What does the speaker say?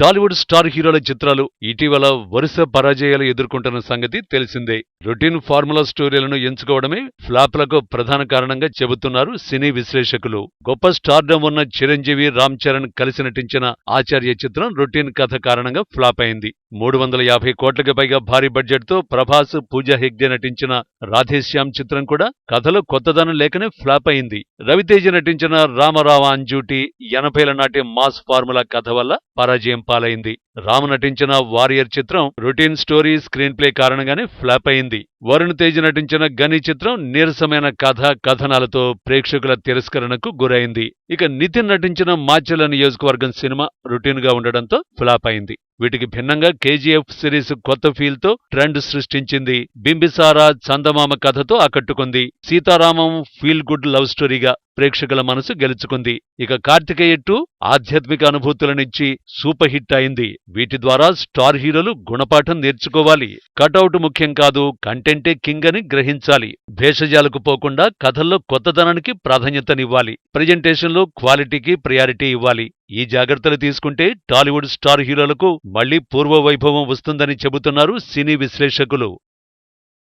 Tollywood star హీరోల చిత్రాలు ఇటీవల వరుస పరాజయాలు ఎదుర్కొంటున్న సంగతి తెలిసిందే. రొటీన్ ఫార్ములా స్టోరీలను ఎంచుకోవడమే ఫ్లాప్లకు ప్రధాన కారణంగా చెబుతున్నారు సినీ విశ్లేషకులు. గొప్ప స్టార్డం ఉన్న చిరంజీవి రామ్ చరణ్ కలిసి నటించిన ఆచార్య చిత్రం రొటీన్ కథ కారణంగా ఫ్లాప్ అయింది. మూడు వందల యాభై కోట్లకు పైగా భారీ బడ్జెట్తో ప్రభాస్ పూజా హెగ్డే నటించిన రాధేశ్యామ్ చిత్రం కూడా కథలో కొత్తదనం లేకనే ఫ్లాప్ అయింది. రవితేజ నటించిన రామరావ అంజూటి ఎనభైల నాటి మాస్ ఫార్ములా కథ వల్ల పరాజయం పాలైంది. రామ్ నటించిన వారియర్ చిత్రం రొటీన్ స్టోరీ స్క్రీన్ ప్లే కారణంగానే ఫ్లాప్ అయింది. వరుణ్ తేజ్ నటించిన గని చిత్రం నీరసమైన కథ కథనాలతో ప్రేక్షకుల తిరస్కరణకు గురైంది. ఇక నితిన్ నటించిన మాచెల నియోజకవర్గం సినిమా రొటీన్గా ఉండడంతో ఫ్లాప్ అయింది. వీటికి భిన్నంగా కేజీఎఫ్ సిరీస్ కొత్త ఫీల్తో ట్రెండ్ సృష్టించింది. బింబిసారా చందమామ కథతో ఆకట్టుకుంది. సీతారామం ఫీల్ గుడ్ లవ్ స్టోరీగా ప్రేక్షకుల మనసు గెలుచుకుంది. ఇక కార్తికేయ టూ ఆధ్యాత్మిక అనుభూతులనిచ్చి సూపర్ హిట్ అయింది. వీటి ద్వారా స్టార్ హీరోలు గుణపాఠం నేర్చుకోవాలి. కటౌట్ ముఖ్యం కాదు కంటెంటే కింగ్ అని గ్రహించాలి. భేషజాలకు పోకుండా కథల్లో కొత్తదనానికి ప్రాధాన్యతనివ్వాలి. ప్రజెంటేషన్లో క్వాలిటీకి ప్రయారిటీ ఇవ్వాలి. ఈ జాగ్రత్తలు తీసుకుంటే టాలీవుడ్ స్టార్ హీరోలకు మళ్ళీ పూర్వ వైభవం వస్తుందని చెబుతున్నారు సినీ విశ్లేషకులు.